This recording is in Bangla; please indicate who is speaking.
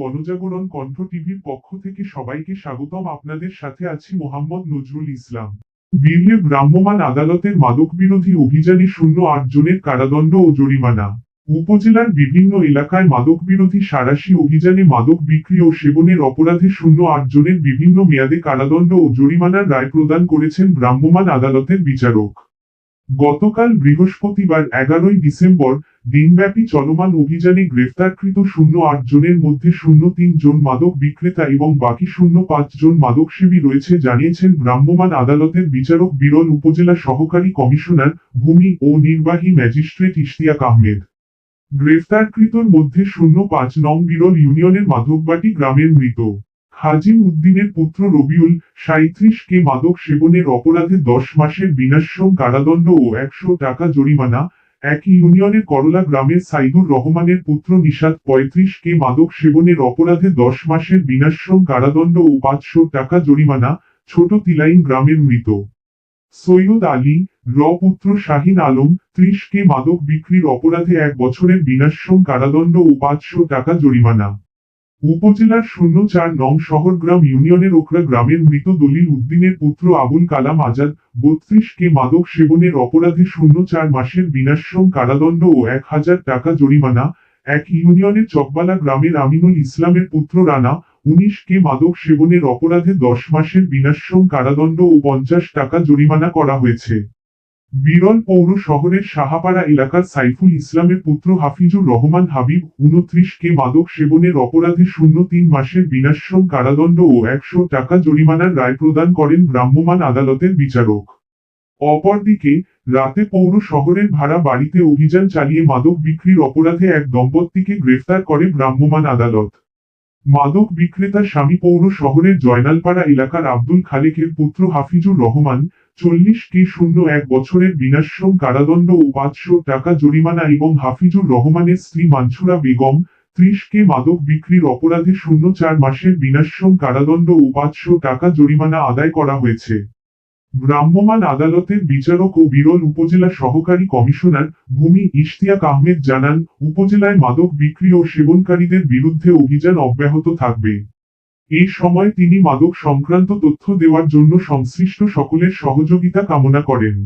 Speaker 1: গণজাগরণ কণ্ঠ টিভির পক্ষ থেকে সবাইকে স্বাগতম। আপনাদের সাথে আছি মোহাম্মদ নজরুল ইসলাম। বীরলে ভ্রাম্যমাণ আদালতের মাদক বিরোধী অভিযানে শূন্য আট জনের কারাদণ্ড ও জরিমানা। উপজেলার বিভিন্ন এলাকায় মাদক বিরোধী সারাশি অভিযানে মাদক বিক্রি ও সেবনের অপরাধে শূন্য আট জনের বিভিন্ন মেয়াদে কারাদণ্ড ও জরিমানার রায় প্রদান করেছেন ভ্রাম্যমাণ আদালতের বিচারক। গতকাল বৃহস্পতিবার এগারোই ডিসেম্বর দিনব্যাপী চলমান অভিযানে গ্রেফতারকৃত শূন্য আট জনের মধ্যে শূন্য তিন জন মাদক বিক্রেতা এবং বাকি শূন্য পাঁচ জন মাদকসেবী রয়েছে, জানিয়েছেন ভ্রাম্যমাণ আদালতের বিচারক বিরল উপজেলা সহকারী কমিশনার ভূমি ও নির্বাহী ম্যাজিস্ট্রেট ইশতিয়াক আহমেদ। গ্রেফতারকৃতর মধ্যে শূন্য পাঁচ নং বিরল ইউনিয়নের মাধববাটি গ্রামের মৃত। হাজিম উদ্দিনের পুত্র রবিউল সাঁত্রিশ কে মাদক সেবনের অপরাধে দশ মাসের বিনাশ্রম কারাদণ্ড ও একশো টাকা জরিমানা একই ইউনিয়নের করলা গ্রামের সাইদুর রহমানের পুত্র নিষাদ পঁয়ত্রিশ কে মাদক সেবনের অপরাধে দশ মাসের বিনাশ্রম কারাদণ্ড ও পাঁচশো টাকা জরিমানা, ছোট তিলাইন গ্রামের মৃত। সৈয়দ আলী, র পুত্র শাহিন আলম ত্রিশ কে মাদক বিক্রির অপরাধে এক বছরের বিনাশ্রম কারাদণ্ড ও পাঁচশো টাকা জরিমানা। উপজেলার শূন্য চার নং শহরগ্রাম ইউনিয়নের ওকরা গ্রামের মৃত দলিল উদ্দিনের পুত্র আবুল কালাম আজাদ, বত্রিশ কে মাদক সেবনের অপরাধে শূন্য চার মাসের বিনাশ্রম কারাদণ্ড ও এক হাজার টাকা জরিমানা, এক ইউনিয়নের চকবালা গ্রামের আমিনুল ইসলামের পুত্র রানা, উনিশ কে মাদক সেবনের অপরাধে দশ মাসের বিনাশ্রম কারাদণ্ড ও পঞ্চাশ টাকা জরিমানা করা হয়েছে। বিরল পৌর শহরের সাহাপাড়া এলাকার সাইফুল ইসলামের পুত্র হাফিজুর রহমান হাবিব উনত্রিশ কে মাদক সেবনের অপরাধে শূন্য তিন মাসের বিনাশ্রম কারাদণ্ড ও একশো টাকা জরিমানার রায় প্রদান করেন ভ্রাম্যমাণ আদালতের বিচারক। অপরদিকে, রাতে পৌর শহরের ভাড়া বাড়িতে অভিযান চালিয়ে মাদক বিক্রির অপরাধে এক দম্পতিকে গ্রেফতার করে ভ্রাম্যমাণ আদালত। মাদক বিক্রেতা স্বামী পৌর শহরের জয়নালপাড়া এলাকার আব্দুল খালেকের পুত্র হাফিজুর রহমান চল্লিশ কে শূন্য এক বছরের বিনাশ্রম কারাদণ্ড ও পাঁচশো টাকা জরিমানা এবং হাফিজুর রহমানের স্ত্রী মানসুরা বেগম ত্রিশ কে মাদক বিক্রির অপরাধে শূন্য চার মাসের বিনাশ্রম কারাদণ্ড ও পাঁচশো টাকা জরিমানা আদায় করা হয়েছে। ভ্রাম্যমাণ আদালতের বিচারক ও বিরল উপজেলা সহকারী কমিশনার ভূমি ইশতিয়াক আহমেদ জানান, উপজেলায় মাদক বিক্রি ও সেবনকারীদের বিরুদ্ধে অভিযান অব্যাহত থাকবে। এই সময় তিনি মাদক সংক্রান্ত তথ্য দেওয়ার জন্য সংশ্লিষ্ট সকলের সহযোগিতা কামনা করেন।